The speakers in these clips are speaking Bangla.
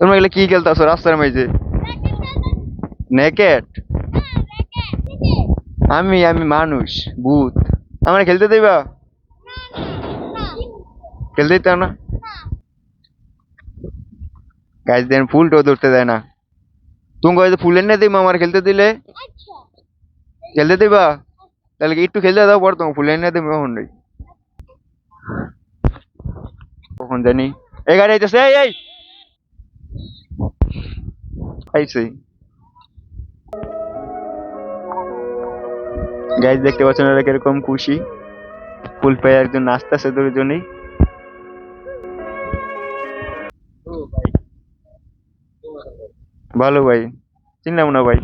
তোমরা এগুলো কি খেলতেছো রাস্তার মাঝে? নেকেট আমি আমি মানুষ, ভূত। আমরা খেলতে দিবা? খেলতে দিতে না? গাছ দেন ফুলটাও ধরতে দেয় না। তুমি কয়ে ফুল এনে দিবা আমার খেলতে দিলে। খেলতে দিবা? তাহলে একটু খেলতে দাও, পর তোমার ফুল এনে দিবে কখন কখন জানি? এই গাড়ি এই! আইছে গাইজ দেখতে পাচ্ছেন ওরা কীরকম খুশি। ফুল পেয়ে একজন নাচতেছে দুজনেই। ভালো ভাই, চিনলাম না ভাই।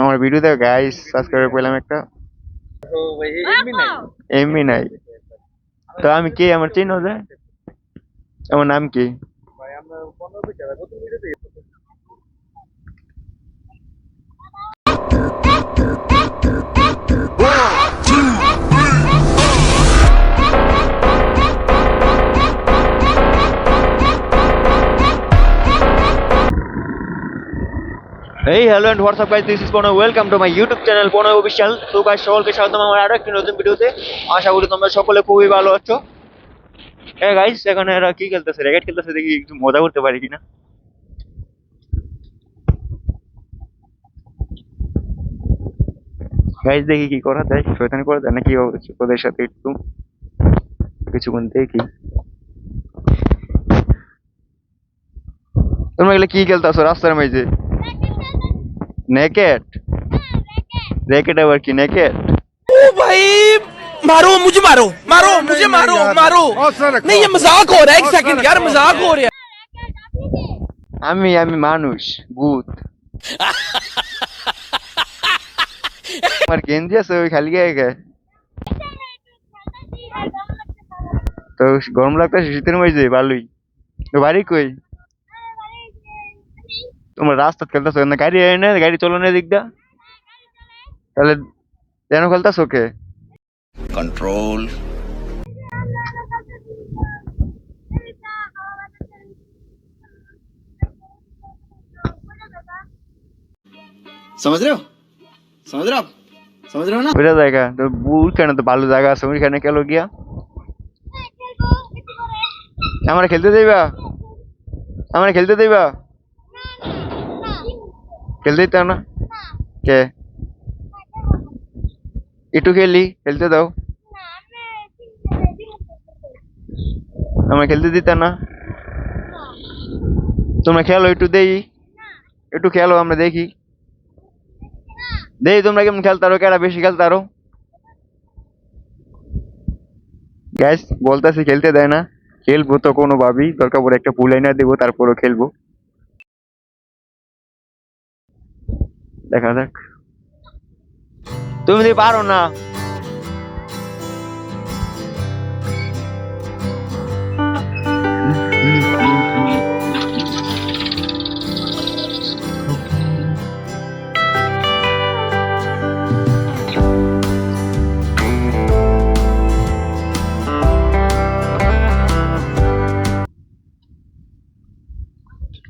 আমার ভিডিও দেখ গাইস সাবস্ক্রাইব পেলাম একটা। এমনি নাই। তো আমি কে? আমার চিনো যায় আমার নাম কি? এই hello and what's up guys this is Pranay welcome to my YouTube channel Pranay official তো গাইস সকলকে স্বাগতম। আমার আরও একটি নতুন ভিডিওতে আশা করি তোমরা সকলে খুবই ভালো আছো। হ্যাঁ গাইস এখানে এরা কি খেলতেছে? র্যাকেট খেলতেছে দেখি একটু মজা করতে পারি কিনা। গাইস দেখি কি করা যায়। শয়তানি করা যায় নাকি ওদের সাথে একটু কিছুক্ষণ দেখি। তোমরা এগুলো কি খেলতেছো রাস্তার মাঝে? নেকেট র্যাকেট আবার কি? নেকেট ও ভাই! मारो मुझे मारो मारो मुझे मारो मारो नहीं ये मजाक हो रहा है एक सेकंड यार मजाक हो रहा है আমি আমি মানুষ ভূত আমার গেঞ্জি আছে ওই খালি গায়ে গায়ে তো গরম লাগতেছে শীতের মধ্যে ভালোই তো বাড়ি কই তোমরা রাস্তা খেলতেছো না গাড়ি এনে গাড়ি চলো না দিক দা তাহলে কেন খেলতেছো কে कंट्रोल समझ रहे हो? समझ रहे हो आप? समझ रहे हो ना? बुझा जाएगा। तो बूर कहना तो बालू जाएगा। समझ कहने क्या लोग गया हमारे खेलते थे हमारे खेलते थे खेलते ही था ना? क्या? একটু খেলি, খেলতে দাও। আমরা খেলতে দিতাম না? তোমরা খেলো একটু দেই। একটু খেলো, আমরা দেখি। দেখি তোমরা কেমন খেলতারো কেরা বেশি খেলতারো? গ্যাস বলতেছি, খেলতে দেয় না। খেলব তো কোনো ভাবি দরকার পড়ে একটা ফুল এনে দেবো, তারপরও খেলব। দেখা যাক। তুমি যদি পারো না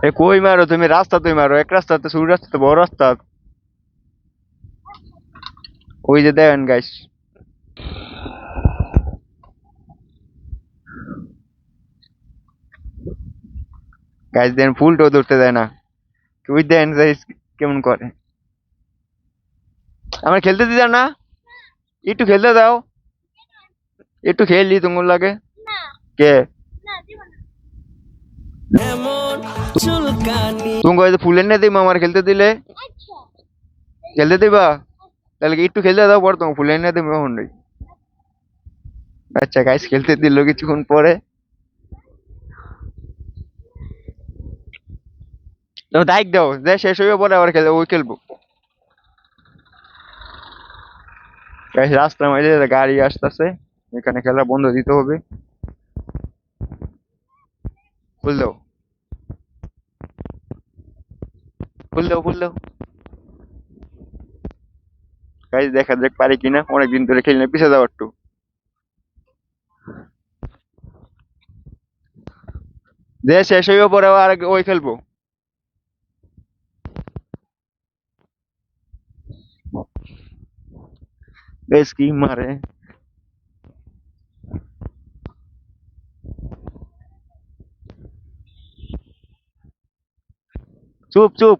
এ কই মারো তুমি রাস্তা তুই মারো এক রাস্তা তো শুরু রাস্তা তো বড় রাস্তা ওই যে দেখেন গাইস গাইস দেন ফুলটাও ধরতে দেয় না। ওই দেন গাইস কেমন করে? আমার খেলতে দিতাম না? একটু খেলতে দাও। একটু খেললি তোমার লাগে। কে? তুমি কয়ে ফুল এনে দিবা আমার খেলতে দিলে? খেলতে দিবা? তাহলে একটু খেলতে দাও? পর তোমার ফুল এনে দিবে কখন আচ্ছা গাইস খেলতে দিল কিছুক্ষণ পরে। তুমি দায়িক দাও যে শেষ হয়ে পরে আবার খেলে ওই খেলব। রাস্তার মাঝে গাড়ি আসতেছে, এখানে খেলা বন্ধ দিতে হবে। ফুল দাও ফুল দাও ফুল দাও গাইজ দেখা যাক পারি কিনা। অনেকদিন ধরে খেলি না পিছিয়ে যাও একটু। যে শেষ হইব পরে আর ওই খেলব। বেশ কি মারে। চুপ চুপ।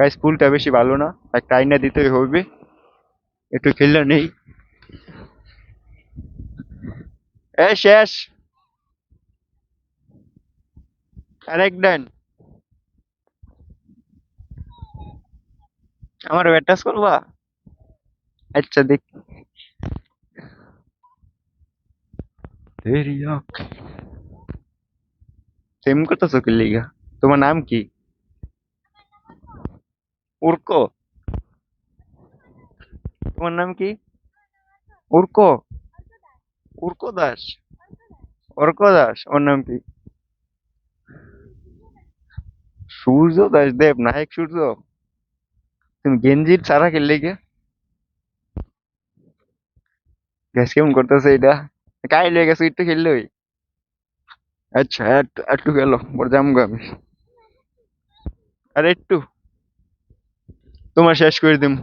গাইস স্কুলটা বেশি ভালো না। একটা আইনা দিতে হবে। একটু খেললে নেই। এ শেষ। আরেক ডান আমার ব্যাটাস করবা? আচ্ছা দেখ। তেরি আঁখ। প্রেম করতেছো কি লিগা? তোমার নাম কি? উর্কো তোমার নাম কি? উর্কো উর্কো দাস অর্ক দাস ওর নাম কি? সূর্য দাস, দেব, নায়ক সূর্য। তুমি গেঞ্জির ছাড়া খেললে গে গ্যাস কেমন করতেছে এটা? কাই লেগে গেছে একটু খেললে ওই? আচ্ছা একটু একটু গেল পরে যাব আমি। আরে, একটু। তোমার শেষ করে দিম।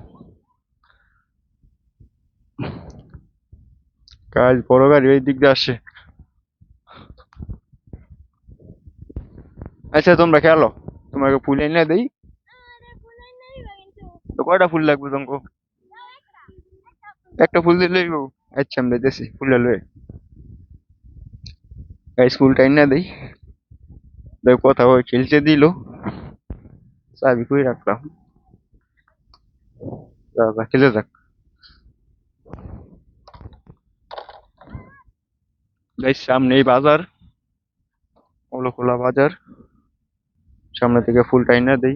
কাজ বড় গাড়ি, ওই দিক দিয়ে আসে। আচ্ছা তোমরা খেলো। তোমাকে ফুল এনে দেই। তো কয়টা ফুল লাগবে তোমাকে? একটা ফুল দিলে আচ্ছা আমি দিতেছি ফুলটা লয়ে। গাইস ফুলটা এনে দেই। দেখো, কথা ওই খেলতে দিল। চাবি কই রাখলাম। খেলে যাক। গাইস সামনে বাজার ওলো খোলা বাজার। সামনে থেকে ফুল এনে দেই।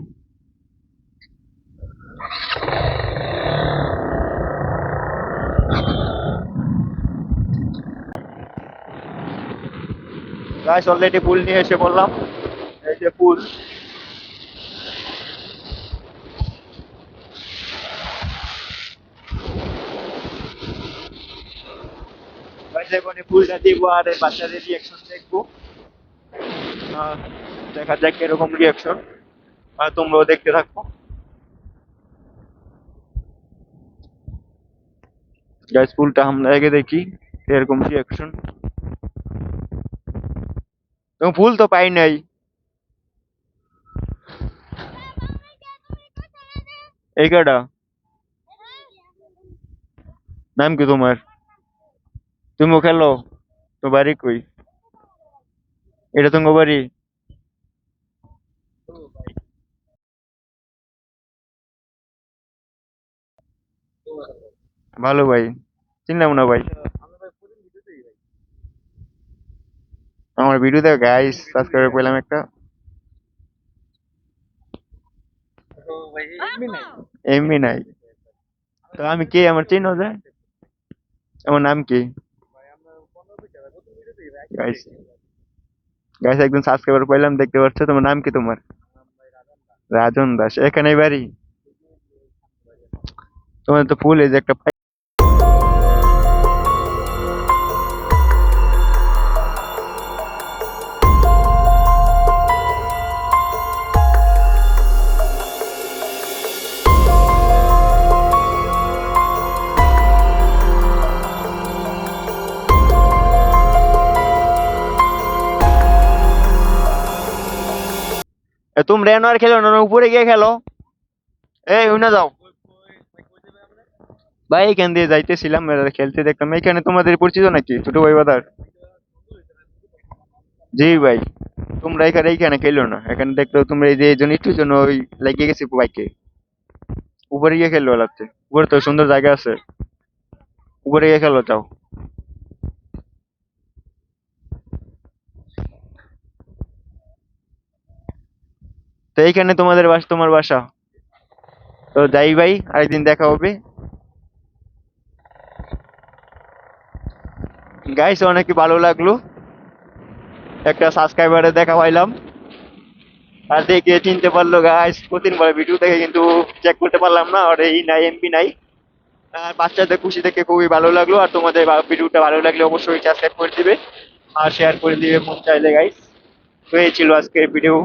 গাইস অলরেডি ফুল নিয়ে এসে বললাম এই যে ফুল গাইস এখানে ফুলটা দিব আর এই বাচ্চাদের রিয়াকশন দেখব। আহ, দেখা যাক কীরকম রিয়াকশন আর তোমরাও দেখতে থাকো। গাইস ফুলটা আমরা আগে দেখি এরকম রিয়াকশন তো ফুল তো পাই নাই। এই কাটা? নাম কি তোমার? তুমি খেলো তো বাড়ি কই? এটা তোমার বাড়ি। ভালো ভাই, চিনলাম না ভাই। আমার ভিডিও দেখ গাইস সাবস্ক্রাইব পেলাম একটা। এমনি নাই। তো আমি কে? আমার চিনো যে? আমার নাম কি? গাইস গাইস একজন সাবস্ক্রাইবার পাইলাম, দেখতে পাচ্ছ? তোমার নাম কি তোমার? রাজন দাস। এখানে বাড়ি। তোমার তো ফুল এই যে একটা তোমরা খেলো না না, উপরে গিয়ে খেলো। এই উনা যাও। ভাই এখান দিয়ে যাইতেছিলাম খেলতে দেখলাম এখানে তোমাদের পরিচিত নাকি? ছোট ভাই বাদার? জি ভাই। তোমরা এখানে এইখানে খেলো না। এখানে দেখল তোমরা এই যে এই একটু জন্য ওই লাগিয়ে গেছি বাইকে। উপরে গিয়ে খেললো লাগছে উপরে তো সুন্দর জায়গা আছে। উপরে গিয়ে খেলো চাও তো এইখানে তোমাদের বাস, তোমার বাসা। তো যাই ভাই, আরেকদিন দেখা হবে। গাইস অনেক ভালো লাগল। একটা সাবস্ক্রাইবারে দেখা পাইলাম। আর দেখে চিনতে পারল গাইস প্রতিদিন বলে ভিডিও দেখে কিন্তু চেক করতে পারলাম না, আর এই নাই এমপি নাই। আর বাচ্চাদের খুশি দেখে খুবই ভালো লাগল, আর তোমাদের ভিডিওটা ভালো লাগলে অবশ্যই সাবস্ক্রাইব করে দিবে, আর শেয়ার করে দিবে মন চাইলে গাইস তো এই ছিল আজকের ভিডিও